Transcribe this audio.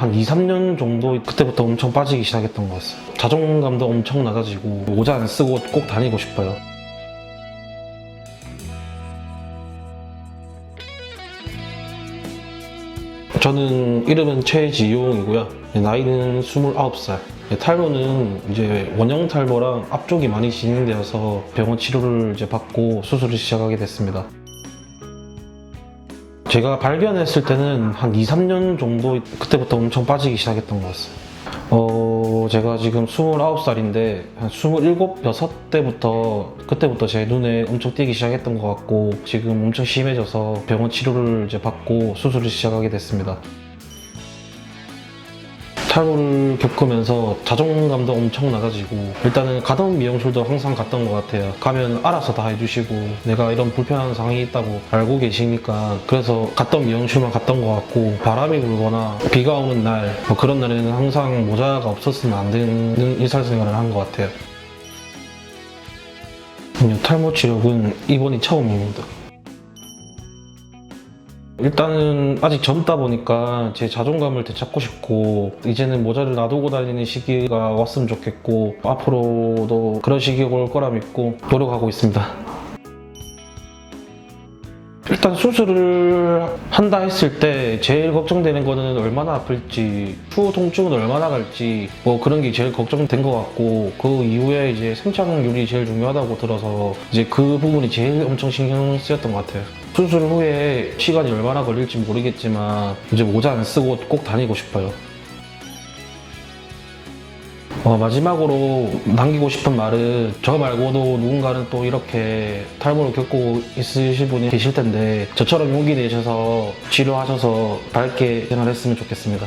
한 2, 3년 정도 그때부터 엄청 빠지기 시작했던 것 같아요. 자존감도 엄청 낮아지고 모자 안 쓰고 꼭 다니고 싶어요. 저는 이름은 최지용이고요. 나이는 29살. 탈모는 이제 원형 탈모랑 앞쪽이 많이 진행되어서 병원 치료를 이제 받고 수술을 시작하게 됐습니다. 제가 발견했을 때는 한 2, 3년 정도 그때부터 엄청 빠지기 시작했던 것 같아요. 어, 제가 지금 29살인데 한 27, 6 때부터 그때부터 제 눈에 엄청 띄기 시작했던 것 같고 지금 엄청 심해져서 병원 치료를 이제 받고 수술을 시작하게 됐습니다. 탈모를 겪으면서 자존감도 엄청 낮아지고 일단은 가던 미용실도 항상 갔던 것 같아요. 가면 알아서 다 해주시고 내가 이런 불편한 상황이 있다고 알고 계시니까 그래서 갔던 미용실만 갔던 것 같고 바람이 불거나 비가 오는 날 뭐 그런 날에는 항상 모자가 없었으면 안 되는 일상생활을 한 것 같아요. 탈모 치료는 이번이 처음입니다 일단은 아직 젊다 보니까 제 자존감을 되찾고 싶고 이제는 모자를 놔두고 다니는 시기가 왔으면 좋겠고 앞으로도 그런 시기가 올 거라 믿고 노력하고 있습니다. 일단 수술을 한다 했을 때 제일 걱정되는 거는 얼마나 아플지 추후 통증은 얼마나 갈지 뭐 그런 게 제일 걱정된 것 같고 그 이후에 이제 생착률이 제일 중요하다고 들어서 이제 그 부분이 제일 엄청 신경 쓰였던 것 같아요. 수술 후에 시간이 얼마나 걸릴지 모르겠지만 이제 모자 안 쓰고 꼭 다니고 싶어요. 어, 마지막으로 남기고 싶은 말은 저 말고도 누군가는 또 이렇게 탈모를 겪고 있으실 분이 계실 텐데 저처럼 용기 내셔서 치료하셔서 밝게 생활했으면 좋겠습니다.